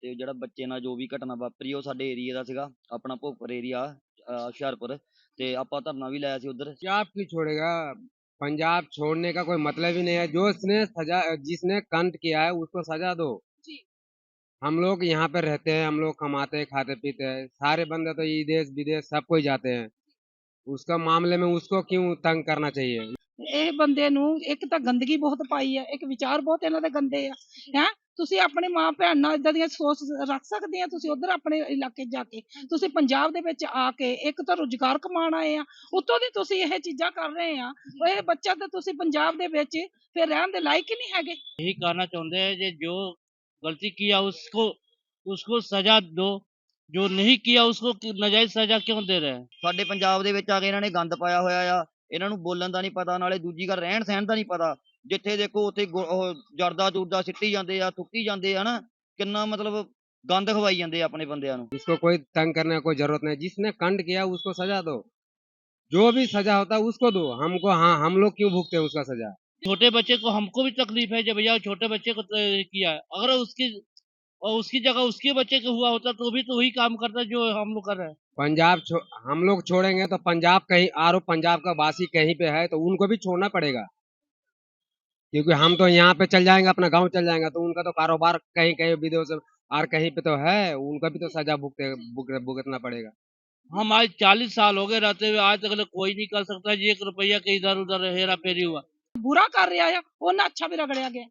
ਤੇ ਜਿਹੜਾ ਬੱਚੇ ਨਾਲ ਜੋ ਵੀ ਘਟਨਾ ਵਾਪਰੀ ਉਹ ਸਾਡੇ ਏਰੀਆ ਦਾ ਸੀਗਾ ਆਪਣਾ ਭੋਪਰ ਏਰੀਆ ਹੁਸ਼ਿਆਰਪੁਰ ਤੇ ਆਪਾਂ ਧਰਨਾ ਵੀ ਲਾਇਆ ਸੀ ਉਧਰ पंजाब की छोड़ेगा पंजाब छोड़ने का कोई मतलब ही नहीं है जो इसने सजा जिसने कंट किया है उसको सजा दो जी। हम लोग यहाँ पे रहते हैं हम लोग कमाते हैं खाते पीते हैं सारे बंदे तो ये देश विदेश सब कोई जाते हैं उसका मामले में उसको क्यों तंग करना चाहिए ਇਹ ਬੰਦੇ ਨੂੰ ਇੱਕ ਤਾਂ ਗੰਦਗੀ ਬਹੁਤ ਪਾਈ ਹੈ ਇੱਕ ਵਿਚਾਰ ਬਹੁਤ ਇਹਨਾਂ ਦੇ ਗੰਦੇ ਆ ਹੈ ਤੁਸੀਂ ਆਪਣੇ ਮਾਂ ਭੈਣ ਨਾਲ ਇਦਾਂ ਦੀਆਂ ਸੋਚ ਰੱਖ ਸਕਦੇ ਆ ਤੁਸੀਂ ਉਧਰ ਆਪਣੇ ਇਲਾਕੇ 'ਚ ਜਾ ਕੇ ਤੁਸੀਂ ਪੰਜਾਬ ਦੇ ਵਿੱਚ ਆ ਕੇ ਇੱਕ ਤਾਂ ਰੁਜ਼ਗਾਰ ਕਮਾਉਣ ਆਏ ਆ ਉੱਤੋਂ ਦੀ ਤੁਸੀਂ ਇਹ ਚੀਜ਼ਾਂ ਕਰ ਰਹੇ ਆ ਇਹ ਬੱਚਾ ਤਾਂ ਤੁਸੀਂ ਪੰਜਾਬ ਦੇ ਵਿੱਚ ਫਿਰ ਰਹਿਣ ਦੇ ਲਾਇਕ ਹੀ ਨਹੀਂ ਹੈਗੇ यही कहना चाहते हैं कि जो गलती किया उसको उसको सजा दो जो नहीं किया उसको कि- नाजायज सजा क्यों दे रहे हैं ਸਾਡੇ ਪੰਜਾਬ ਦੇ ਵਿੱਚ ਆ ਕੇ ਇਹਨਾਂ ਨੇ ਗੰਦ ਪਾਇਆ ਹੋਇਆ ਆ ਇਹਨਾਂ ਨੂੰ ਬੋਲਣ ਦਾ ਨਹੀਂ ਪਤਾ ਨਾਲੇ ਦੂਜੀ ਗੱਲ ਰਹਿਣ ਸਹਿਣ ਦਾ ਨਹੀਂ ਪਤਾ ਜਿੱਥੇ ਦੇਖੋ ਉੱਥੇ ਗੁ- ਉਹ ਜਰਦਾ ਜੁਰਦਾ ਸਿੱਟੀ ਜਾਂਦੇ ਆ ਥੁੱਕੀ ਜਾਂਦੇ ਆ ਨਾ ਕਿੰਨਾ ਮਤਲਬ ਗੰਦ ਖਵਾਈ ਜਾਂਦੇ ਆ ਆਪਣੇ ਬੰਦਿਆਂ ਨੂੰ उसको कोई तंग करने की कोई जरूरत नहीं जिसने कंट किया उसको सजा दो जो भी सजा होता है उसको दो हमको हाँ हम लोग क्यों भुगते हैं उसका सजा छोटे बच्चे को हमको भी तकलीफ है जब भैया छोटे बच्चे को तो किया है अगर उसकी और उसकी जगह उसके बच्चे को हुआ होता तो भी तो वही काम करता जो हम लोग कर रहे हैं पंजाब छो, हम लोग छोड़ेंगे तो पंजाब कहीं आरो पंजाब का वासी कहीं पे है तो उनको भी छोड़ना पड़ेगा क्योंकि हम तो यहाँ पे चल जाएंगे अपना गांव चल जाएंगे तो उनका तो कारोबार कहीं कहीं विदेश और कहीं पे तो है उनका भी तो सजा भुगते भुग- भुगतना पड़ेगा हम आज चालीस साल हो गए रहते हुए आज तक कोई नहीं कर सकता जी एक रुपया के इधर उधर हेरा फेरी हुआ ਬੁਰਾ ਕਰ ਰਿਹਾ ਆ ਉਹਨਾਂ ਅੱਛਾ ਵੀ ਰਗੜਿਆ ਗਿਆ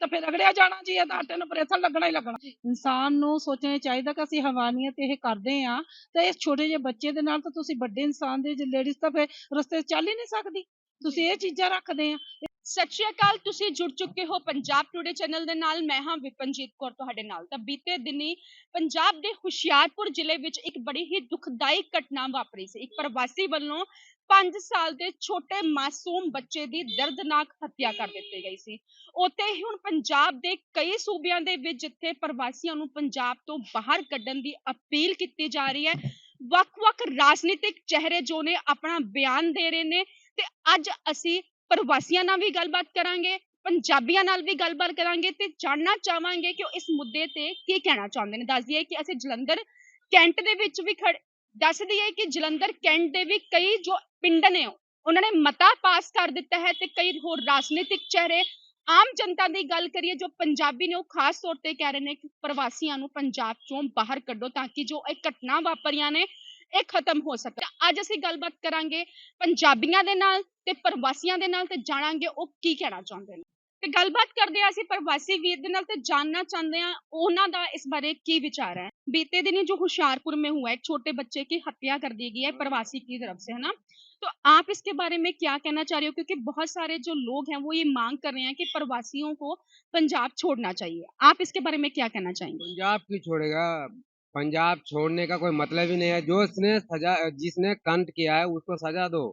ਤਾਂ ਫਿਰ ਰਗੜਿਆ ਜਾਣਾ ਜੀ ਇਹ ਤਾਂ ਆਟੇ ਨੂੰ ਪ੍ਰੇਸ਼ਨ ਲੱਗਣਾ ਹੀ ਲੱਗਣਾ ਇਨਸਾਨ ਨੂੰ ਸੋਚਣਾ ਚਾਹੀਦਾ ਕਿ ਅਸੀਂ ਹਵਾਨੀਅਤ ਇਹ ਕਰਦੇ ਆ ਤਾਂ ਇਸ ਛੋਟੇ ਜਿਹੇ ਬੱਚੇ ਦੇ ਨਾਲ ਤਾਂ ਤੁਸੀਂ ਵੱਡੇ ਇਨਸਾਨ ਦੇ ਲੇਡੀਜ਼ ਤਾਂ ਫਿਰ ਰਸਤੇ 'ਚ ਚੱਲ ਹੀ ਨਹੀਂ ਸਕਦੀ ਤੁਸੀਂ ਇਹ ਚੀਜ਼ਾਂ ਰੱਖਦੇ ਆ ਸਤਿ ਸ਼੍ਰੀ ਅਕਾਲ, ਤੁਸੀਂ ਜੁੜ ਚੁੱਕੇ ਹੋ ਪੰਜਾਬ ਟੁਡੇ ਚੈਨਲ ਦੇ ਨਾਲ, ਮੈਂ ਹਾਂ ਵਿਪਨਜੀਤ ਕੌਰ ਤੁਹਾਡੇ ਨਾਲ। ਤਾਂ ਬੀਤੇ ਦਿਨੀ ਪੰਜਾਬ ਦੇ ਹੁਸ਼ਿਆਰਪੁਰ ਜ਼ਿਲ੍ਹੇ ਵਿੱਚ ਇੱਕ ਬੜੀ ਹੀ ਦੁਖਦਾਈ ਘਟਨਾ ਵਾਪਰੀ ਸੀ। ਇੱਕ ਪ੍ਰਵਾਸੀ ਵੱਲੋਂ 5 ਸਾਲ ਦੇ ਛੋਟੇ ਮਾਸੂਮ ਬੱਚੇ ਦੀ ਦਰਦਨਾਕ ਹੱਤਿਆ ਕਰ ਦਿੱਤੀ ਗਈ ਸੀ। ਉੱਥੇ ਹੀ ਹੁਣ ਪੰਜਾਬ ਦੇ ਕਈ ਸੂਬਿਆਂ ਦੇ ਵਿੱਚ ਜਿੱਥੇ ਪ੍ਰਵਾਸੀਆਂ ਨੂੰ ਪੰਜਾਬ ਤੋਂ ਬਾਹਰ ਕੱਢਣ ਦੀ ਅਪੀਲ ਕੀਤੀ ਜਾ ਰਹੀ ਹੈ, ਵੱਖ-ਵੱਖ ਰਾਜਨੀਤਿਕ ਚਿਹਰੇ ਜੋ ਨੇ ਆਪਣਾ ਬਿਆਨ ਦੇ ਰਹੇ ਨੇ, ਤੇ ਅੱਜ ਅਸੀਂ ਪ੍ਰਵਾਸੀਆਂ ਨਾਲ ਵੀ ਗੱਲਬਾਤ ਕਰਾਂਗੇ, ਪੰਜਾਬੀਆਂ ਨਾਲ ਵੀ ਗੱਲਬਾਤ ਕਰਾਂਗੇ ਤੇ ਜਾਣਨਾ ਚਾਹਾਂਗੇ ਕਿ ਉਹ ਇਸ ਮੁੱਦੇ ਤੇ ਕੀ ਕਹਿਣਾ ਚਾਹੁੰਦੇ ਨੇ। ਦੱਸ ਦਈਏ ਕਿ ਅਸੀਂ ਜਲੰਧਰ ਕੈਂਟ ਦੇ ਵਿੱਚ ਵੀ ਖੜ ਦੱਸ ਦਈਏ ਕਿ ਜਲੰਧਰ ਕੈਂਟ ਦੇ ਵੀ ਕਈ ਜੋ ਪਿੰਡ ਨੇ, ਉਹਨਾਂ ਨੇ ਮਤਾ ਪਾਸ ਕਰ ਦਿੱਤਾ ਹੈ ਤੇ ਕਈ ਹੋਰ ਰਾਜਨੀਤਿਕ ਚਿਹਰੇ, ਆਮ ਜਨਤਾ ਦੀ ਗੱਲ ਕਰੀਏ ਜੋ ਪੰਜਾਬੀ ਨੇ ਉਹ ਖਾਸ ਤੌਰ ਤੇ ਕਹਿ ਰਹੇ ਨੇ ਕਿ ਪ੍ਰਵਾਸੀਆਂ ਨੂੰ ਪੰਜਾਬ ਚੋਂ ਬਾਹਰ ਕੱਢੋ ਤਾਂ ਕਿ ਜੋ ਇਹ ਘਟਨਾ ਵਾਪਰੀਆਂ ਨੇ ਇਹ ਖਤਮ ਹੋ ਸਕੇ ਤਾਂ ਅੱਜ ਅਸੀਂ ਗੱਲਬਾਤ ਕਰਾਂਗੇ ਪੰਜਾਬੀਆਂ ਦੇ ਨਾਲ ਤੇ ਪ੍ਰਵਾਸੀਆਂ ਦੇ ਨਾਲ ਤੇ ਜਾਣਾਂਗੇ ਉਹ ਕੀ ਕਹਿਣਾ ਚਾਹੁੰਦੇ ਨੇ ਤੇ ਗੱਲਬਾਤ ਕਰਦੇ ਆ ਅਸੀਂ ਪ੍ਰਵਾਸੀ ਵੀਰ ਦੇ ਨਾਲ ਤੇ ਜਾਨਣਾ ਚਾਹੁੰਦੇ ਆ ਉਹਨਾਂ ਦਾ ਇਸ ਬਾਰੇ ਕੀ ਵਿਚਾਰ ਹੈ बीते दिन ही जो होशियारपुर में हुआ है एक छोटे बच्चे की हत्या कर दी गई है प्रवासी की तरफ से है ना तो आप इसके बारे में क्या कहना चाह रहे हो क्योंकि बहुत सारे जो लोग हैं वो ये मांग कर रहे हैं कि प्रवासियों को पंजाब छोड़ना चाहिए आप इसके बारे में क्या कहना चाहेंगे पंजाब की छोड़ेगा पंजाब छोड़ने का कोई मतलब ही नहीं है। जो इसने सजा जिसने कंट किया है उसको सजा दो।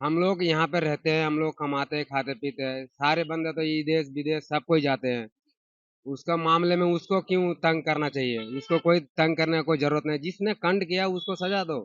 हम लोग यहाँ पे रहते हैं हम लोग कमाते हैं खाते पीते हैं। सारे बंदे तो ये देश विदेश सब कोई जाते हैं। उसका मामले में उसको क्यों तंग करना चाहिए? उसको कोई तंग करने की कोई ज़रूरत नहीं। जिसने कंड किया उसको सजा दो।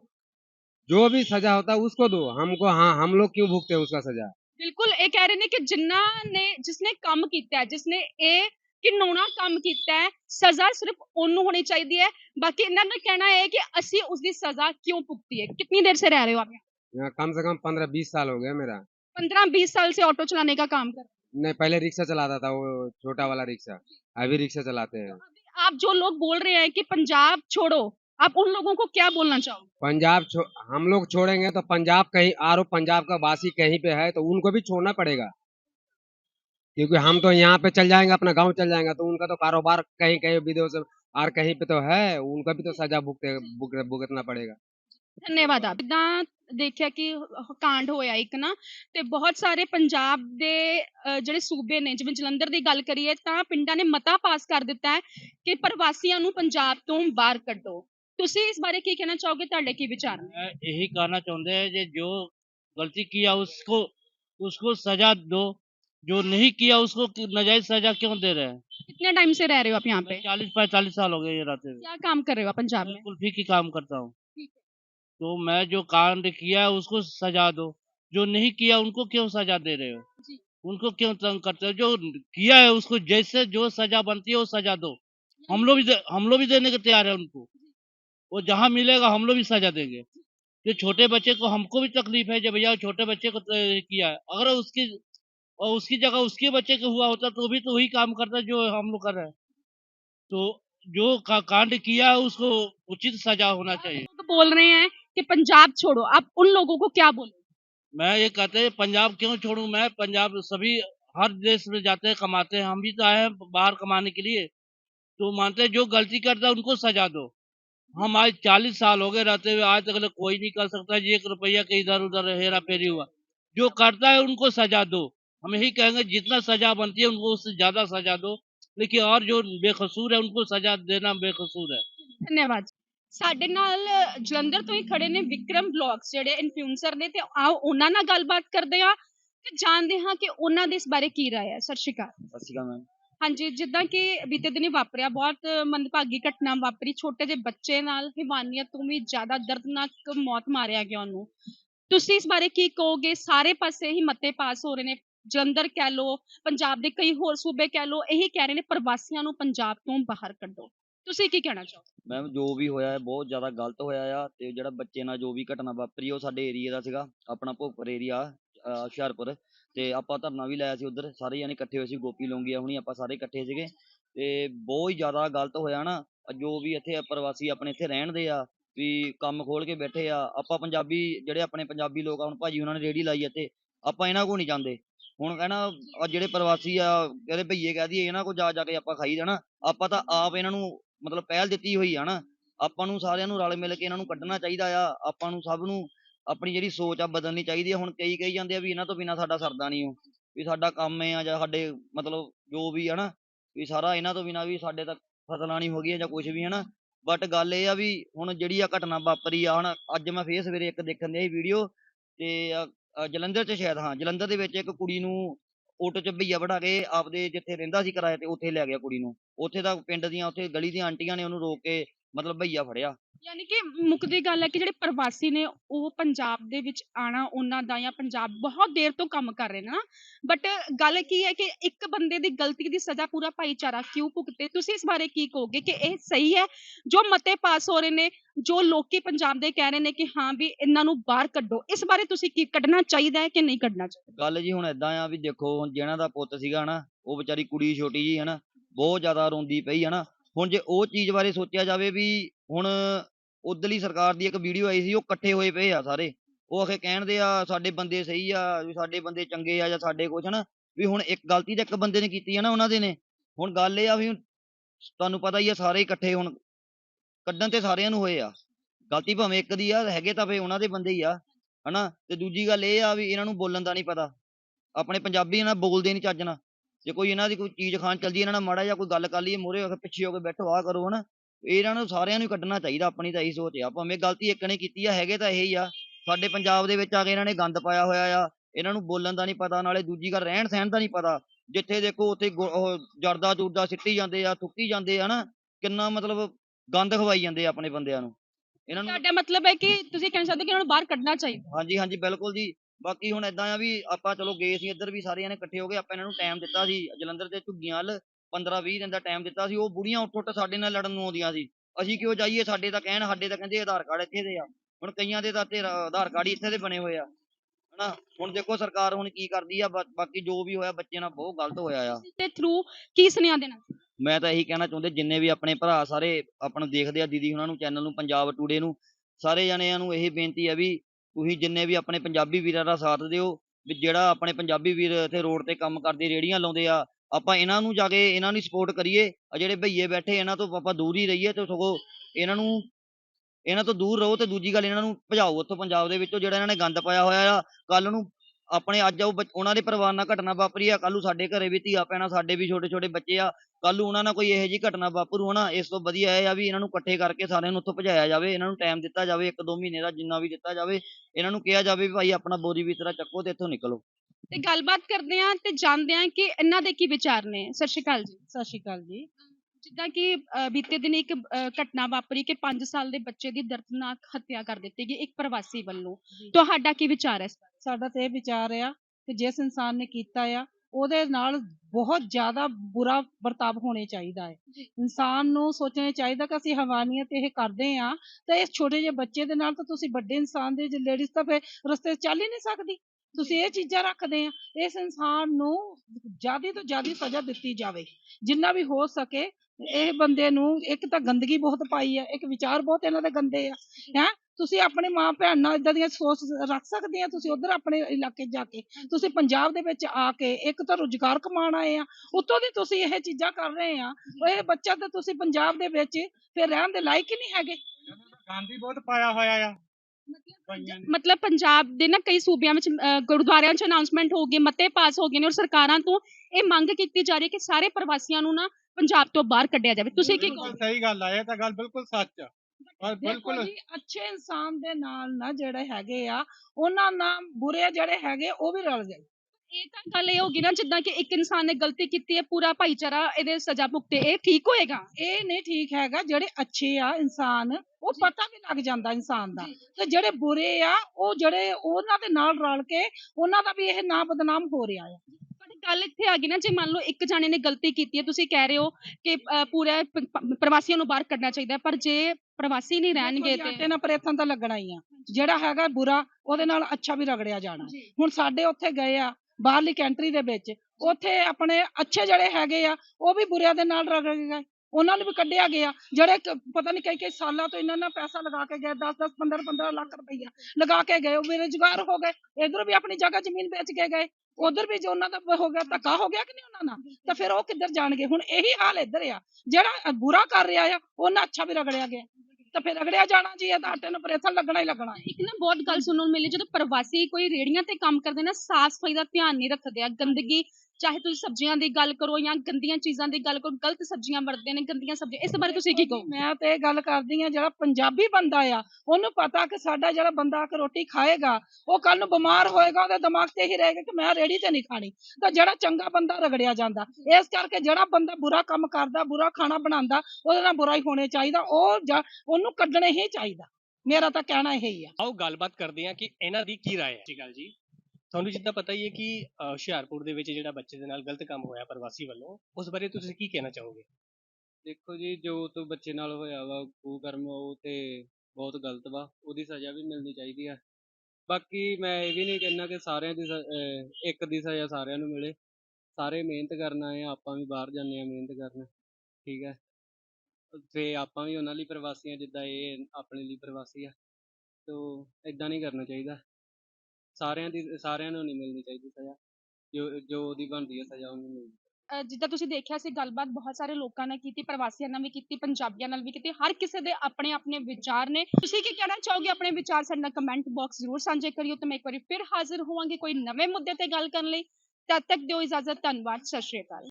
जो भी सजा होता है उसको दो। हमको हाँ हम लोग क्यों भुगते हैं उसका सजा? बिल्कुल ये कह रहे हैं कि जिन्ना ने जिसने कम किया जिसने ये ਘਿਨਾਉਣਾ ਕੰਮ ਕੀਤਾ ਹੈ ਸਜ਼ਾ ਸਿਰਫ ਉਹਨੂੰ ਹੋਣੀ ਚਾਹੀਦੀ ਹੈ ਬਾਕੀ ਇਹਨਾਂ ਦਾ ਕਹਿਣਾ ਹੈ ਕਿ ਅਸੀਂ ਉਸ ਦੀ ਸਜ਼ਾ ਕਿਉਂ ਭੁਗਤੀ है कितनी देर से रह रहे हो आप यहाँ यहाँ कम से कम पंद्रह बीस साल हो गया मेरा पंद्रह बीस साल से ऑटो चलाने का काम कर रहे हैं। नहीं पहले रिक्शा चलाता था वो छोटा वाला रिक्शा अभी रिक्शा चलाते हैं अभी आप जो लोग बोल रहे हैं कि पंजाब छोड़ो आप उन लोगों को क्या बोलना चाहोगे पंजाब छो, हम लोग छोड़ेंगे तो पंजाब कहीं आरो पंजाब का वासी कहीं पे है तो उनको भी छोड़ना पड़ेगा क्योंकि हम तो यहाँ पे चल जाएंगे अपना गांव चल जाएंगे तो उनका तो कारोबार कहीं कहीं विदेश और कहीं पे तो है उनका भी तो सजा भुगते भुग- भुगतना पड़ेगा ਧੰਨਵਾਦ ਆਪ ਜਿੱਦਾਂ ਦੇਖਿਆ ਕਿ ਹ- ਕਾਂਡ ਹੋਇਆ ਇੱਕ ਨਾ ਤੇ ਬਹੁਤ ਸਾਰੇ ਪੰਜਾਬ ਦੇ ਅਹ, ਜਿਹੜੇ ਸੂਬੇ ਨੇ ਜਿਵੇਂ ਜਲੰਧਰ ਦੀ ਗੱਲ ਕਰੀਏ ਤਾਂ ਪਿੰਡਾਂ ਨੇ ਮਤਾ ਪਾਸ ਕਰ ਦਿੱਤਾ ਹੈ ਕਿ ਪ੍ਰਵਾਸੀਆਂ ਨੂੰ ਪੰਜਾਬ ਤੋਂ ਬਾਹਰ ਕੱਢੋ ਤੁਸੀਂ ਇਸ ਬਾਰੇ ਕੀ ਕਹਿਣਾ ਚਾਹੋਗੇ ਤੁਹਾਡੇ ਕੀ ਵਿਚਾਰ ਨੇ मैं यही कहना चाहते हैं कि जो गलती किया उसको उसको सजा दो जो नहीं किया उसको नजायज सजा क्यों दे रहे हैं? कितने टाइम से रह रहे हो आप यहाँ पे? चालीस पैंतालीस साल हो गए ये रहते हुए। क्या काम कर रहे हो आप पंजाब में? कुल्फी की काम करता हूँ। तो मैं जो कांड किया है उसको सजा दो। जो नहीं किया उनको क्यों सजा दे रहे हो? उनको क्यों तंग करते हो? जो किया है उसको जैसे जो सजा बनती है वो सजा दो। हम लोग भी हम लोग भी देने के तैयार है उनको। वो जहाँ मिलेगा हम लोग भी सजा देंगे। जो। छोटे बच्चे को हमको भी तकलीफ़ है जो भैया छोटे बच्चे को तो किया है अगर उसकी और उसकी जगह उसके बच्चे का हुआ होता तो भी तो वही काम करता जो हम लोग कर रहे हैं। तो जो का, कांड किया है उसको उचित सजा होना चाहिए। लोग बोल रहे हैं कि पंजाब छोड़ो। आप उन लोगों को क्या बोलोगे मैं ये कहते हैं पंजाब क्यों छोड़ू मैं? पंजाब सभी हर देश में जाते हैं कमाते हैं। हम भी तो आए हैं बाहर कमाने के लिए। तो मानते हैं जो गलती करता है उनको सजा दो। हम आज चालीस साल हो गए रहते हुए आज तक कोई नहीं कर सकता। एक रुपया के इधर उधर हेरा फेरी हुआ। जो करता है उनको सजा दो। हम यही कहेंगे जितना सजा बनती है उनको उससे ज्यादा सजा दो लेकिन और जो बेकसूर है उनको सजा देना बेकसूर है ਧੰਨਵਾਦ ਸਾਡੇ ਨਾਲ ਜਲੰਧਰ ਤੋਂ ਹੀ ਖੜੇ ਨੇ ਵਿਕਰਮ ਬਲੌਗਸ ਜਿਹੜੇ ਇਨਫਲੂਐਂਸਰ ਨੇ ਤੇ ਆਓ ਉਹਨਾਂ ਨਾਲ ਗੱਲਬਾਤ ਕਰਦੇ ਹਾਂ ਤੇ ਜਾਣਦੇ ਹਾਂ ਕਿ ਉਹਨਾਂ ਦੇ ਇਸ ਬਾਰੇ ਕੀ ਰਾਏ ਹੈ ਸਤਿ ਸ਼੍ਰੀ ਅਕਾਲ ਸਤਿ ਸ਼੍ਰੀ ਅਕਾਲ ਮੈਮ ਹਾਂਜੀ ਜਿੱਦਾਂ ਕਿ ਬੀਤੇ ਦਿਨੀ ਵਾਪਰਿਆ ਬਹੁਤ ਮੰਦਭਾਗੀ ਘਟਨਾ ਵਾਪਰੀ ਛੋਟੇ ਜਿਹੇ ਬੱਚੇ ਨਾਲ ਹਿਮਾਨੀਅਤ ਤੋਂ ਵੀ ਜ਼ਿਆਦਾ ਦਰਦਨਾਕ ਮੌਤ ਮਾਰਿਆ ਗਿਆ ਉਹਨੂੰ ਤੁਸੀਂ ਇਸ ਬਾਰੇ ਕੀ ਕਹੋਗੇ ਸਾਰੇ ਪਾਸੇ ਹੀ ਮਤੇ ਪਾਸ ਹੋ ਰਹੇ ਨੇ ਜਲੰਧਰ ਕਹਿ ਲੋ ਪੰਜਾਬ ਦੇ ਕਈ ਹੋਰ ਸੂਬੇ ਕਹਿ ਲੋ ਇਹ ਕਹਿ ਰਹੇ ਨੇ ਪ੍ਰਵਾਸੀਆਂ ਨੂੰ ਪੰਜਾਬ ਤੋਂ ਬਾਹਰ ਕੱਢੋ। ਤੁਸੀਂ ਕੀ ਕਹਿਣਾ ਚਾਹੋਗੇ? ਮੈਮ ਜੋ ਵੀ ਹੋਇਆ ਹੈ, ਬਹੁਤ ਜ਼ਿਆਦਾ ਗਲਤ ਹੋਇਆ ਆ ਤੇ ਜਿਹੜਾ ਬੱਚੇ ਨਾਲ ਜੋ ਵੀ ਘਟਨਾ ਵਾਪਰੀ ਉਹ ਸਾਡੇ ਏਰੀਆ ਦਾ ਸੀਗਾ, ਆਪਣਾ ਭੋਗਪੁਰ ਏਰੀਆ ਹੁਸ਼ਿਆਰਪੁਰ ਤੇ ਆਪਾਂ ਧਰਨਾ ਵੀ ਲਾਇਆ ਸੀ ਉਧਰ, ਸਾਰੇ ਜਾਣੇ ਇਕੱਠੇ ਹੋਏ ਸੀ, ਗੋਪੀ ਲੋਂਗੀਆ ਹੁਣੀ ਆਪਾਂ ਸਾਰੇ ਇਕੱਠੇ ਸੀਗੇ ਤੇ ਬਹੁਤ ਹੀ ਜ਼ਿਆਦਾ ਗਲਤ ਹੋਇਆ ਨਾ, ਜੋ ਵੀ ਇੱਥੇ ਪ੍ਰਵਾਸੀ ਆਪਣੇ ਇੱਥੇ ਰਹਿਣ ਦੇ ਆ, ਵੀ ਕੰਮ ਖੋਲ ਕੇ ਬੈਠੇ ਆ, ਆਪਾਂ ਪੰਜਾਬੀ ਜਿਹੜੇ ਆਪਣੇ ਪੰਜਾਬੀ ਲੋਕ ਆ, ਹੁਣ ਭਾਜੀ ਉਹਨਾਂ ਨੇ ਰੇੜੀ ਲਾਈ ਇੱਥੇ, ਆਪਾਂ ਇਹਨਾਂ ਕੋਲ ਨਹੀਂ ਜਾਂਦੇ। ਹੁਣ ਕਹਿਣਾ ਆਹ ਜਿਹੜੇ ਪ੍ਰਵਾਸੀ ਆ, ਕਹਿੰਦੇ ਭਈਏ ਕਹਿ ਦਈਏ, ਇਹਨਾਂ ਕੋਲ ਜਾ ਜਾ ਕੇ ਆਪਾਂ ਖਾਈ ਜਾਣਾ। ਆਪਾਂ ਤਾਂ ਆਪ ਇਹਨਾਂ ਨੂੰ ਮਤਲਬ ਪਹਿਲ ਦਿੱਤੀ ਹੋਈ ਆ ਨਾ। ਆਪਾਂ ਨੂੰ ਸਾਰਿਆਂ ਨੂੰ ਰਲ ਮਿਲ ਕੇ ਇਹਨਾਂ ਨੂੰ ਕੱਢਣਾ ਚਾਹੀਦਾ ਆ। ਆਪਾਂ ਨੂੰ ਸਭ ਨੂੰ ਆਪਣੀ ਜਿਹੜੀ ਸੋਚ ਆ ਬਦਲਣੀ ਚਾਹੀਦੀ ਆ। ਹੁਣ ਕਈ ਕਹੀ ਜਾਂਦੇ ਆ ਵੀ ਇਹਨਾਂ ਤੋਂ ਬਿਨਾ ਸਾਡਾ ਸਰਦਾ ਨਹੀਂ ਉਹ ਵੀ ਸਾਡਾ ਕੰਮ ਹੈ ਆ ਜਾਂ ਸਾਡੇ ਮਤਲਬ ਜੋ ਵੀ ਆ ਨਾ, ਵੀ ਸਾਰਾ ਇਹਨਾਂ ਤੋਂ ਬਿਨਾ ਵੀ ਸਾਡੇ ਤੱਕ ਫਸਲਾਂ ਨਹੀਂ ਹੋ ਗਈਆਂ ਜਾਂ ਕੁਝ ਵੀ ਹੈ ਨਾ ਬਟ ਗੱਲ ਇਹ ਆ ਵੀ ਹੁਣ ਜਿਹੜੀ ਆ ਘਟਨਾ ਵਾਪਰੀ ਆ ਹੁਣ ਅੱਜ ਮੈਂ ਫੇਰ ਸਵੇਰੇ ਇੱਕ ਦੇਖਣ ਦੀ ਵੀਡੀਓ ਤੇ ਜਲੰਧਰ ਚ ਸ਼ਾਇਦ, ਹਾਂ, ਜਲੰਧਰ ਦੇ ਵਿੱਚ ਇੱਕ ਕੁੜੀ ਨੂੰ ਆਟੋ ਚ ਭਈਆ ਬਿਠਾ ਕੇ ਆਪਦੇ ਜਿੱਥੇ ਰਹਿੰਦਾ ਸੀ ਕਿਰਾਏ ਤੇ ਉੱਥੇ ਲੈ ਗਿਆ ਕੁੜੀ ਨੂੰ। ਉੱਥੇ ਦਾ ਪਿੰਡ ਦੀਆਂ, ਉੱਥੇ ਗਲੀ ਦੀਆਂ ਆਂਟੀਆਂ ਨੇ ਉਹਨੂੰ ਰੋਕ ਕੇ ਮਤਲਬ ਭਈਆ ਫੜਿਆ। ਯਾਨੀ ਕਿ ਮੁੱਕਦੀ ਗੱਲ ਹੈ ਕਿ ਜਿਹੜੇ ਪ੍ਰਵਾਸੀ ਨੇ ਉਹ ਪੰਜਾਬ ਦੇ ਵਿੱਚ ਆਣਾ ਉਹਨਾਂ ਦਾ ਜਾਂ ਪੰਜਾਬ ਬਹੁਤ ਦੇਰ ਤੋਂ ਕੰਮ ਕਰ ਰਹੇ ਨੇ ਬਟ ਗੱਲ ਕੀ ਹੈ ਕਿ ਇੱਕ ਬੰਦੇ ਦੀ ਗਲਤੀ ਦੀ ਸਜ਼ਾ ਪੂਰਾ ਭਾਈਚਾਰਾ ਕਿਉਂ ਭੁਗਤੇ? ਤੁਸੀਂ ਇਸ ਬਾਰੇ ਕੀ ਕਹੋਗੇ ਕਿ ਇਹ ਸਹੀ ਹੈ? ਜੋ ਮਤੇ ਪਾਸ ਹੋ ਰਹੇ ਨੇ ਜੋ ਲੋਕੀ ਪੰਜਾਬ ਦੇ ਕਹਿ ਰਹੇ ਨੇ ਕਿ ਹਾਂ ਵੀ ਇਹਨਾਂ ਨੂੰ ਬਾਹਰ ਕੱਢੋ ਇਸ ਬਾਰੇ ਤੁਸੀਂ ਕੀ ਕੱਢਣਾ ਚਾਹੀਦਾ ਹੈ ਕਿ ਨਹੀਂ ਕੱਢਣਾ ਚਾਹੀਦਾ? ਗੱਲ ਜੀ ਹੁਣ ਏਦਾਂ ਆ ਵੀ ਦੇਖੋ ਹੁਣ ਜਿਹਨਾਂ ਦਾ ਪੁੱਤ ਸੀਗਾ ਨਾ ਉਹ ਵਿਚਾਰੀ ਕੁੜੀ ਛੋਟੀ ਜੀ ਹਨਾ ਬਹੁਤ ਜ਼ਿਆਦਾ ਰੋਂਦੀ ਪਈ ਹਨਾ ਹੁਣ ਜੇ ਉਹ ਚੀਜ਼ ਬਾਰੇ ਸੋਚਿਆ ਜਾਵੇ ਵੀ ਹੁਣ ਉਧਰਲੀ ਸਰਕਾਰ ਦੀ ਇੱਕ ਵੀਡੀਓ ਆਈ ਸੀ, ਉਹ ਇਕੱਠੇ ਹੋਏ ਪਏ ਆ ਸਾਰੇ। ਉਹ ਆਖੇ ਕਹਿਣਦੇ ਆ, ਸਾਡੇ ਬੰਦੇ ਸਹੀ ਆ, ਵੀ ਸਾਡੇ ਬੰਦੇ ਚੰਗੇ ਆ ਜਾਂ ਸਾਡੇ ਕੁਛ, ਹਨਾ? ਵੀ ਹੁਣ ਇੱਕ ਗਲਤੀ ਤਾਂ ਇੱਕ ਬੰਦੇ ਨੇ ਕੀਤੀ ਆ ਨਾ ਉਹਨਾਂ ਦੇ ਨੇ। ਹੁਣ ਗੱਲ ਇਹ ਆ ਵੀ ਤੁਹਾਨੂੰ ਪਤਾ ਹੀ ਆ, ਸਾਰੇ ਇਕੱਠੇ ਹੁਣ ਕੱਢਣ ਤੇ ਸਾਰਿਆਂ ਨੂੰ ਹੋਏ ਆ। ਗਲਤੀ ਭਾਵੇਂ ਇੱਕ ਦੀ ਆ, ਹੈਗੇ ਤਾਂ ਫੇ ਉਹਨਾਂ ਦੇ ਬੰਦੇ ਹੀ ਆ, ਹਨਾ? ਤੇ ਦੂਜੀ ਗੱਲ ਇਹ ਆ ਵੀ ਇਹਨਾਂ ਨੂੰ ਬੋਲਣ ਦਾ ਨਹੀਂ ਪਤਾ। ਆਪਣੇ ਪੰਜਾਬੀ ਇਹਨਾਂ ਬੋਲਦੇ ਨਹੀਂ ਚੱਜ ਨਾਲ। ਜੇ ਕੋਈ ਇਹਨਾਂ ਦੀ ਕੋਈ ਚੀਜ਼ ਖਾਣ ਚੱਲਦੀ ਇਹਨਾਂ ਨਾਲ ਮਾੜਾ ਜਿਹਾ ਕੋਈ ਗੱਲ ਕਰ ਲਈਏ ਮੋਰੇ ਹੋ ਕੇ ਪਿੱਛੇ ਹੋ ਕੇ ਬੈਠੋ ਆ ਕਰੋ ਹਨਾ। ਇਹਨਾਂ ਨੂੰ ਸਾਰਿਆਂ ਨੂੰ ਕੱਢਣਾ ਚਾਹੀਦਾ ਆਪਣੀ ਤਾਂ ਇਹੀ ਸੋਚ ਆ। ਭਾਵੇਂ ਗਲਤੀ ਇੱਕ ਨੇ ਕੀਤੀ ਆ ਹੈਗੇ ਤਾਂ ਇਹੀ ਆ। ਸਾਡੇ ਪੰਜਾਬ ਦੇ ਵਿੱਚ ਆ ਕੇ ਇਹਨਾਂ ਨੇ ਗੰਦ ਪਾਇਆ ਹੋਇਆ ਆ। ਇਹਨਾਂ ਨੂੰ ਬੋਲਣ ਦਾ ਨਹੀਂ ਪਤਾ ਨਾਲੇ ਦੂਜੀ ਗੱਲ ਰਹਿਣ ਸਹਿਣ ਦਾ ਨਹੀਂ ਪਤਾ। ਜਿੱਥੇ ਦੇਖੋ ਉੱਥੇ ਉਹ ਜਰਦਾ ਜੁਰਦਾ ਸਿੱਟੀ ਜਾਂਦੇ ਆ ਥੁੱਕੀ ਜਾਂਦੇ ਆ ਨਾ ਕਿੰਨਾ ਮਤਲਬ ਗੰਦ ਖਵਾਈ ਜਾਂਦੇ ਆ ਆਪਣੇ ਬੰਦਿਆਂ ਨੂੰ। ਇਹਨਾਂ ਨੂੰ ਤੁਹਾਡਾ ਮਤਲਬ ਹੈ ਕਿ ਤੁਸੀਂ ਕਹਿਣਾ ਚਾਹਦੇ ਕਿ ਇਹਨਾਂ ਨੂੰ ਬਾਹਰ ਕੱਢਣਾ ਚਾਹੀਦਾ। ਹਾਂਜੀ ਹਾਂਜੀ ਬਿਲਕੁਲ ਜੀ। ਬਾਕੀ ਹੁਣ ਏਦਾਂ ਆ ਵੀ ਆਪਾਂ ਚਲੋ ਗਏ ਸੀ ਇੱਧਰ ਵੀ ਸਾਰੇ ਜਣੇ ਇਕੱਠੇ ਹੋ ਗਏ ਆਪਾਂ ਇਹਨਾਂ ਨੂੰ ਟਾਈਮ ਦਿੱਤਾ ਸੀ ਜਲੰਧਰ ਤੇ ਝੁੱਗੀਆਂ ਵੱਲ 15 20 ਦਿਨ ਦਾ ਟਾਈਮ ਦਿੱਤਾ ਸੀ ਉਹ ਬੁੜੀਆਂ ਉੱਠ ਉੱਠ ਸਾਡੇ ਨਾਲ ਲੜਨ ਨੂੰ ਆਉਂਦੀਆਂ ਸੀ। ਅਸੀਂ ਕਿਉਂ ਜਾਈਏ ਸਾਡੇ ਤਾਂ ਕਹਿਣ ਸਾਡੇ ਤਾਂ ਕਹਿੰਦੇ ਆਧਾਰ ਕਾਰਡ ਇੱਥੇ ਦੇ ਆ। ਹੁਣ ਕਈਆਂ ਦੇ ਤਾਂ ਆਧਾਰ ਕਾਰਡ ਹੀ ਇੱਥੇ ਦੇ ਬਣੇ ਹੋਏ ਆ। ਹਨਾ? ਹੁਣ ਦੇਖੋ ਸਰਕਾਰ ਹੁਣ ਕੀ ਕਰਦੀ ਆ ਬਾ- ਬਾਕੀ ਜੋ ਵੀ ਹੋਇਆ ਬੱਚੇ ਨਾਲ ਬਹੁਤ ਗਲਤ ਹੋਇਆ ਆ। ਤੇ ਥਰੂ ਕੀ ਸੁਨੇਹਾ ਦੇਣਾ? ਮੈਂ ਤਾਂ ਇਹੀ ਕਹਿਣਾ ਚਾਹੁੰਦੇ ਜਿੰਨੇ ਵੀ ਆਪਣੇ ਭਰਾ ਸਾਰੇ ਆਪਣਾ ਦੇਖਦੇ ਆ ਦੀਦੀ ਉਹਨਾਂ ਨੂੰ ਚੈਨਲ ਨੂੰ ਪੰਜਾਬ ਟੂਡੇ ਨੂੰ ਸਾਰੇ ਜਣਿਆਂ ਨੂੰ ਇਹ ਬੇਨਤੀ ਹੈ ਵੀ ਤੁਸੀਂ ਜਿੰਨੇ ਵੀ ਆਪਣੇ ਪੰਜਾਬੀ ਵੀਰਾਂ ਦਾ ਸਾਥ ਦਿਓ, ਵੀ ਜਿਹੜਾ ਆਪਣੇ ਪੰਜਾਬੀ ਵੀਰ ਇੱਥੇ ਰੋਡ ਤੇ ਕੰਮ ਕਰਦੇ ਰੇੜੀਆਂ ਲਾਉਂਦੇ ਆ, ਆਪਾਂ ਇਹਨਾਂ ਨੂੰ ਜਾ ਕੇ ਇਹਨਾਂ ਦੀ ਸਪੋਰਟ ਕਰੀਏ ਆ ਜਿਹੜੇ ਭਈਏ ਬੈਠੇ ਇਹਨਾਂ ਤੋਂ ਆਪਾਂ ਦੂਰ ਹੀ ਰਹੀਏ ਤੇ ਸਗੋਂ ਇਹਨਾਂ ਨੂੰ, ਇਹਨਾਂ ਤੋਂ ਦੂਰ ਰਹੋ ਤੇ ਦੂਜੀ ਗੱਲ ਇਹਨਾਂ ਨੂੰ ਭਜਾਓ ਉੱਥੋਂ ਪੰਜਾਬ ਦੇ ਵਿੱਚੋਂ ਜਿਹੜਾ ਇਹਨਾਂ ਨੇ ਗੰਦ ਪਾਇਆ ਹੋਇਆ ਆ ਕੱਲ ਨੂੰ ਆਪਣੇ ਅੱਜ ਉਹ ਬੱਚ- ਉਹਨਾਂ ਦੇ ਪਰਿਵਾਰ ਨਾਲ ਘਟਨਾ ਵਾਪਰੀ ਆ ਕੱਲ ਨੂੰ ਸਾਡੇ ਘਰੇ ਵੀ ਧੀਆ ਪੈਣਾ ਸਾਡੇ ਵੀ ਛੋਟੇ ਛੋਟੇ ਬੱਚੇ ਆ ਕੱਲ ਨੂੰ ਉਹਨਾਂ ਨਾਲ ਕੋਈ ਇਹੋ ਜਿਹੀ ਘਟਨਾ ਵਾਪਰੂ ਹਨਾ ਇਸ ਤੋਂ ਵਧੀਆ ਇਹ ਆ ਵੀ ਇਹਨਾਂ ਨੂੰ ਇਕੱਠੇ ਕਰਕੇ ਸਾਰਿਆਂ ਨੂੰ ਉੱਥੋਂ ਭਜਾਇਆ ਜਾਵੇ ਇਹਨਾਂ ਨੂੰ ਟਾਈਮ ਦਿੱਤਾ ਜਾਵੇ ਇੱਕ ਦੋ ਮਹੀਨੇ ਦਾ ਜਿੰਨਾ ਵੀ ਦਿੱਤਾ ਜਾਵੇ ਇਹਨਾਂ ਨੂੰ ਕਿਹਾ ਜਾਵੇ ਵੀ ਭਾਈ ਆਪਣਾ ਬੋਰੀ ਬਿਸਤਰਾ ਚੱਕੋ ਤੇ ਇੱਥੋਂ ਨਿਕਲੋ। ਤੇ ਗੱਲਬਾਤ ਕਰਦੇ ਹਾਂ ਤੇ ਜਾਣਦੇ ਹਾਂ ਕਿ ਇਹਨਾਂ ਦੇ ਕੀ ਵਿਚਾਰ ਨੇ। ਸਤਿ ਸ਼੍ਰੀ ਅਕਾਲ ਜੀ। ਸਤਿ ਸ਼੍ਰੀ ਅਕਾਲ ਜੀ। ਜਿੱਦਾਂ ਕਿ ਅ, ਬੀਤੇ ਦਿਨ ਇੱਕ ਅ, ਘਟਨਾ ਵਾਪਰੀ ਕਿ 5 ਸਾਲ ਦੇ ਬੱਚੇ ਦੀ ਦਰਦਨਾਕ ਹੱਤਿਆ ਕਰ ਦਿੱਤੀ ਗਈ ਇੱਕ ਪ੍ਰਵਾਸੀ ਵੱਲੋਂ। ਜੀ। ਤੁਹਾਡਾ ਕੀ ਵਿਚਾਰ ਹੈ ਇਸ ਬਾਰੇ? ਸਾਡਾ ਤੇ ਇਹ ਵਿਚਾਰ ਆ ਕਿ ਜਿਸ ਇਨਸਾਨ ਨੇ ਕੀਤਾ ਆ ਉਹਦੇ ਨਾਲ ਬਹੁਤ ਜ਼ਿਆਦਾ ਬੁਰਾ ਵਰਤਾਵ ਹੋਣੇ ਚਾਹੀਦਾ ਹੈ। ਇਨਸਾਨ ਨੂੰ ਸੋਚਣਾ ਚਾਹੀਦਾ ਕਿ ਅਸੀਂ ਹਵਾਨੀਅਤ ਇਹ ਕਰਦੇ ਆ ਤੇ ਇਸ ਛੋਟੇ ਜਿਹੇ ਬੱਚੇ ਦੇ ਨਾਲ ਤਾਂ ਤੁਸੀਂ ਵੱਡੇ ਇਨਸਾਨ ਦੇ ਲੇਡੀਜ਼ ਤਾਂ ਫਿਰ ਰਸਤੇ 'ਚ ਚੱਲ ਹੀ ਨਹੀਂ ਸਕਦੀ। ਤੁਸੀਂ ਇਹ ਚੀਜ਼ਾਂ ਰੱਖਦੇ ਆ ਇਸ ਇਨਸਾਨ ਨੂੰ ਜ਼ਿਆਦਾ ਤੋਂ ਜ਼ਿਆਦਾ ਸਜ਼ਾ ਦਿੱਤੀ ਜਾਵੇ ਜਿੰਨਾ ਵੀ ਹੋ ਸਕੇ ਇਹ ਬੰਦੇ ਨੂੰ ਇੱਕ ਤਾਂ ਗੰਦਗੀ ਬਹੁਤ ਪਾਈ ਹੈ ਇੱਕ ਵਿਚਾਰ ਬਹੁਤ ਇਹਨਾਂ ਦੇ ਗੰਦੇ ਆ। ਹੈ? ਤੁਸੀਂ ਆਪਣੇ ਮਾਂ ਭੈਣ ਨਾਲ ਇਦਾਂ ਦੀਆਂ ਸੋਚ ਰੱਖ ਸਕਦੇ ਆ ਤੁਸੀਂ ਉਧਰ ਆਪਣੇ ਇਲਾਕੇ ਜਾ ਕੇ? ਤੁਸੀਂ ਪੰਜਾਬ ਦੇ ਵਿੱਚ ਆ ਕੇ ਇੱਕ ਤਾਂ ਰੁਜ਼ਗਾਰ ਕਮਾਉਣ ਆਏ ਆ ਉੱਤੋਂ ਦੀ ਤੁਸੀਂ ਇਹ ਚੀਜ਼ਾਂ ਕਰ ਰਹੇ ਆ। ਇਹ ਬੱਚਾ ਤਾਂ ਤੁਸੀਂ ਪੰਜਾਬ ਦੇ ਵਿੱਚ ਫਿਰ ਰਹਿਣ ਦੇ ਲਾਇਕ ਹੀ ਨਹੀਂ ਹੈਗੇ। ਗਾਂਧੀ ਬਹੁਤ ਪਾਇਆ ਹੋਇਆ ਆ। ਮਤਲਬ ਪੰਜਾਬ ਦੇ ਨਾ ਕਈ ਸੂਬਿਆਂ ਵਿੱਚ ਗੁਰਦੁਆਰਿਆਂ 'ਚ ਅਨਾਉਂਸਮੈਂਟ ਹੋ ਗਏ ਮਤੇ ਪਾਸ ਹੋ ਗਏ ਨੇ ਔਰ ਸਰਕਾਰਾਂ ਤੋਂ ਇਹ ਮੰਗ ਕੀਤੀ ਜਾ ਰਹੀ ਹੈ ਕਿ ਸਾਰੇ ਪ੍ਰਵਾਸੀਆਂ ਨੂੰ ਨਾ ਪੰਜਾਬ ਤੋਂ ਬਾਹਰ ਕੱਢਿਆ ਜਾਵੇ। ਤੁਸੀਂ ਕੀ ਬਿਲਕੁਲ ਕਹੋਗੇ? ਸਹੀ ਗੱਲ ਆ ਇਹ ਤਾਂ ਗੱਲ ਬਿਲਕੁਲ ਸੱਚ ਆ। ਔਰ ਬਿਲਕੁਲ ਅੱਛੇ ਇਨਸਾਨ ਦੇ ਨਾਲ ਨਾ ਜਿਹੜੇ ਹੈਗੇ ਆ ਉਹਨਾਂ ਨਾਲ ਬੁਰੇ ਜਿਹੜੇ ਹੈਗੇ ਉਹ ਵੀ ਰਲ ਗਏ। ਇਹ ਤਾਂ ਗੱਲ ਇਹ ਹੋਗੀ ਨਾ ਜਿੱਦਾਂ ਕਿ ਇੱਕ ਇਨਸਾਨ ਨੇ ਗਲਤੀ ਕੀਤੀ ਹੈ ਪੂਰਾ ਭਾਈਚਾਰਾ ਇਹਦੇ ਸਜ਼ਾ ਭੁਗਤੇ ਇਹ ਠੀਕ ਹੋਏਗਾ? ਇਹ ਨਹੀਂ ਠੀਕ ਹੈਗਾ ਜਿਹੜੇ ਅੱਛੇ ਆ ਇਨਸਾਨ ਉਹ ਪਤਾ ਵੀ ਲੱਗ ਜਾਂਦਾ ਇਨਸਾਨ ਦਾ। ਤੇ ਜਿਹੜੇ ਬੁਰੇ ਆ ਉਹ ਜਿਹੜੇ ਉਹਨਾਂ ਦੇ ਨਾਲ ਰਲ ਕੇ ਉਹਨਾਂ ਦਾ ਵੀ ਇਹ ਨਾਂ ਬਦਨਾਮ ਹੋ ਰਿਹਾ ਆ। ਗੱਲ ਇੱਥੇ ਆ ਗਈ ਨਾ ਜੇ ਮੰਨ ਲਓ ਇੱਕ ਜਾਣੇ ਨੇ ਗਲਤੀ ਕੀਤੀ ਹੈ ਤੁਸੀਂ ਕਹਿ ਰਹੇ ਹੋ ਕਿ ਅਹ, ਪੂਰਾ ਪ- ਪ- ਪ੍ਰਵਾਸੀਆਂ ਨੂੰ ਬਾਹਰ ਕੱਢਣਾ ਚਾਹੀਦਾ ਹੈ, ਪਰ ਜੇ ਪ੍ਰਵਾਸੀ ਨਹੀਂ ਰਹਿਣਗੇ ਤੇ ਆਟੇ ਨਾਲ ਪ੍ਰੇਥਨ ਤਾਂ ਲੱਗਣਾ ਹੀ ਆ। ਜਿਹੜਾ ਹੈਗਾ ਬੁਰਾ ਉਹਦੇ ਨਾਲ ਅੱਛਾ ਵੀ ਰਗੜਿਆ ਜਾਣਾ। ਹੁਣ ਸਾਡੇ ਉੱਥੇ ਗਏ ਆ ਬਾਹਰਲੀ ਕੰਟਰੀ ਦੇ ਵਿੱਚ ਉੱਥੇ ਆਪਣੇ ਅੱਛੇ ਜਿਹੜੇ ਹੈਗੇ ਆ ਉਹ ਵੀ ਬੁਰਿਆਂ ਦੇ ਨਾਲ ਰਗੜ ਗਏ। ਉਹਨਾਂ ਨੂੰ ਵੀ ਕੱਢਿਆ ਗਿਆ। ਜਿਹੜੇ ਕ- ਪਤਾ ਨਹੀਂ ਕਈ ਕਈ ਸਾਲਾਂ ਤੋਂ ਇਹਨਾਂ ਨਾਲ ਪੈਸਾ ਲਗਾ ਕੇ ਗਏ 10 10 15 15 ਲੱਖ ਰੁਪਈਆ ਲਗਾ ਕੇ ਗਏ, ਉਹ ਬੇਰੁਜ਼ਗਾਰ ਹੋ ਗਏ। ਇਧਰ ਵੀ ਆਪਣੀ ਜਗ੍ਹਾ ਜ਼ਮੀਨ ਵੇਚ ਕੇ ਗਏ। ਉਧਰ ਵੀ ਜੋ ਉਹਨਾਂ ਦਾ ਹੋ ਗਿਆ, ਧੱਕਾ ਹੋ ਗਿਆ ਕਿ ਨਹੀਂ ਉਹਨਾਂ ਨਾਲ? ਤਾਂ ਫਿਰ ਉਹ ਕਿੱਧਰ ਜਾਣਗੇ? ਹੁਣ ਇਹੀ ਹਾਲ ਇੱਧਰ ਆ। ਜਿਹੜਾ ਬੁਰਾ ਕਰ ਰਿਹਾ ਆ ਉਹਨਾਂ ਅੱਛਾ ਵੀ ਰਗੜਿਆ ਗਿਆ। ਤਾਂ ਫਿਰ ਰਗੜਿਆ ਜਾਣਾ ਜੀ, ਇਹ ਤਾਂ ਆਟੇ ਨੂੰ ਪ੍ਰੇਥਨ ਲੱਗਣਾ ਹੀ ਲੱਗਣਾ ਇੱਕ ਨਾ ਬਹੁਤ ਗੱਲ ਸੁਣਨ ਨੂੰ ਮਿਲੀ, ਜਦੋਂ ਪ੍ਰਵਾਸੀ ਕੋਈ ਰੇੜੀਆਂ ਤੇ ਕੰਮ ਕਰਦੇ ਨਾ, ਸਾਫ਼ ਸਫ਼ਾਈ ਦਾ ਧਿਆਨ ਨਹੀਂ ਰੱਖਦੇ ਆ, ਗੰਦਗੀ ਚਾਹੇ ਤੁਸੀਂ ਸਬਜ਼ੀਆਂ ਦੀ ਗੱਲ ਕਰੋ ਜਾਂ ਗੰਦੀਆਂ ਚੀਜ਼ਾਂ ਦੀ ਗੱਲ ਕਰੋ ਗਲਤ ਸਬਜ਼ੀਆਂ ਵਰਤਦੇ ਨੇ ਗੰਦੀਆਂ ਸਬਜ਼ੀਆਂ ਇਸ ਬਾਰੇ ਤੁਸੀਂ ਕੀ ਕਹੋ ਮੈਂ ਤੇ ਇਹ ਗੱਲ ਕਰਦੀ ਆ ਜਿਹੜਾ ਪੰਜਾਬੀ ਬੰਦਾ ਆ ਉਹਨੂੰ ਪਤਾ ਕਿ ਸਾਡਾ ਜਿਹੜਾ ਬੰਦਾ ਆ ਕੇ ਰੋਟੀ ਖਾਏਗਾ ਉਹ ਕੱਲ ਨੂੰ ਬਿਮਾਰ ਹੋਏਗਾ ਉਹਦੇ ਦਿਮਾਗ ਤੇ ਹੀ ਰਹੇਗਾ ਕਿ ਮੈਂ ਰੇੜੀ ਤੇ ਨਹੀਂ ਖਾਣੀ ਤਾਂ ਜਿਹੜਾ ਚੰਗਾ ਬੰਦਾ ਰਗੜਿਆ ਜਾਂਦਾ ਇਸ ਕਰਕੇ ਜਿਹੜਾ ਬੰਦਾ ਬੁਰਾ ਕੰਮ ਕਰਦਾ ਬੁਰਾ ਖਾਣਾ ਬਣਾਉਂਦਾ ਉਹਦੇ ਨਾਲ ਬੁਰਾ ਹੀ ਹੋਣੇ ਚਾਹੀਦਾ ਉਹ ਜਾਂ- ਉਹਨੂੰ ਕੱਢਣੇ ਹੀ ਚਾਹੀਦਾ ਮੇਰਾ ਤਾਂ ਕਹਿਣਾ ਇਹ ਹੀ ਆ। ਆਓ ਗੱਲਬਾਤ ਕਰਦੇ ਹਾਂ ਕਿ ਇਹਨਾਂ ਦੀ ਕੀ ਰਾਏ ਹੈ। ਜੀ ਗੱਲ ਜੀ। ਤੁਹਾਨੂੰ ਜਿੱਦਾਂ ਪਤਾ ਹੀ ਹੈ ਕਿ ਅਹ, ਹੁਸ਼ਿਆਰਪੁਰ ਦੇ ਵਿੱਚ ਜਿਹੜਾ ਬੱਚੇ ਦੇ ਨਾਲ ਗਲਤ ਕੰਮ ਹੋਇਆ ਪ੍ਰਵਾਸੀ ਵੱਲੋਂ ਉਸ ਬਾਰੇ ਤੁਸੀਂ ਕੀ ਕਹਿਣਾ ਚਾਹੋਗੇ? ਦੇਖੋ ਜੀ ਜੋ ਤੋਂ ਬੱਚੇ ਨਾਲ ਹੋਇਆ ਵਾ ਕੁਕਰਮ ਉਹ ਤੇ ਬਹੁਤ ਗਲਤ ਵਾ ਉਹਦੀ ਸਜ਼ਾ ਵੀ ਮਿਲਣੀ ਚਾਹੀਦੀ ਆ। ਬਾਕੀ ਮੈਂ ਇਹ ਵੀ ਨਹੀਂ ਕਹਿੰਦਾ ਕਿ ਸਾਰਿਆਂ ਦੀ ਸ- ਅਹ ਇੱਕ ਦੀ ਸਜ਼ਾ ਸਾਰਿਆਂ ਨੂੰ ਮਿਲੇ। ਸਾਰੇ ਮਿਹਨਤ ਕਰਨਾ ਆਏ ਆ ਆਪਾਂ ਵੀ ਬਾਹਰ ਜਾਂਦੇ ਆ ਮਿਹਨਤ ਕਰਨ ਠੀਕ ਹੈ ਤੇ ਆਪਾਂ ਵੀ ਉਹਨਾਂ ਲਈ ਪ੍ਰਵਾਸੀ ਆ ਜਿੱਦਾਂ ਇਹ ਆਪਣੇ ਲਈ ਪ੍ਰਵਾਸੀ ਆ। ਤੋ ਇਦਾਂ ਨਹੀਂ ਕਰਨਾ ਚਾਹੀਦਾ। ਸਾਰਿਆਂ ਦੀ, ਸਾਰਿਆਂ ਨੂੰ ਨਹੀਂ ਮਿਲਣੀ ਚਾਹੀਦੀ ਸਜ਼ਾ। ਜੋ ਜੋ ਉਹਦੀ ਬਣਦੀ ਹੈ ਸਜ਼ਾ, ਉਹਨੂੰ ਮਿਲਣੀ ਅਹ ਜਿੱਦਾਂ ਤੁਸੀਂ ਦੇਖਿਆ ਸੀ, ਗੱਲਬਾਤ ਬਹੁਤ ਸਾਰੇ ਲੋਕਾਂ ਨਾਲ ਕੀਤੀ, ਪ੍ਰਵਾਸੀਆਂ ਨਾਲ ਵੀ ਕੀਤੀ, ਪੰਜਾਬੀਆਂ ਨਾਲ ਵੀ ਕੀਤੀ। ਹਰ ਕਿਸੇ ਦੇ ਆਪਣੇ ਆਪਣੇ ਵਿਚਾਰ ਨੇ। ਤੁਸੀਂ ਕੀ ਕਹਿਣਾ ਚਾਹੋਗੇ ਆਪਣੇ ਵਿਚਾਰ? ਸਾਡੇ ਨਾਲ ਕਮੈਂਟ ਬਾਕਸ ਜ਼ਰੂਰ ਸਾਂਝੇ ਕਰਿਓ ਤੇ ਮੈਂ ਇੱਕ ਵਾਰੀ ਫਿਰ ਹਾਜ਼ਰ ਹੋਵਾਂਗੀ ਕੋਈ ਨਵੇਂ ਮੁੱਦੇ ਤੇ ਗੱਲ ਕਰਨ ਲਈ। ਤਦ ਤੱਕ ਦਿਓ ਇਜਾਜ਼ਤ, ਧੰਨਵਾਦ, ਸਤਿ ਸ਼੍ਰੀ ਅਕਾਲ।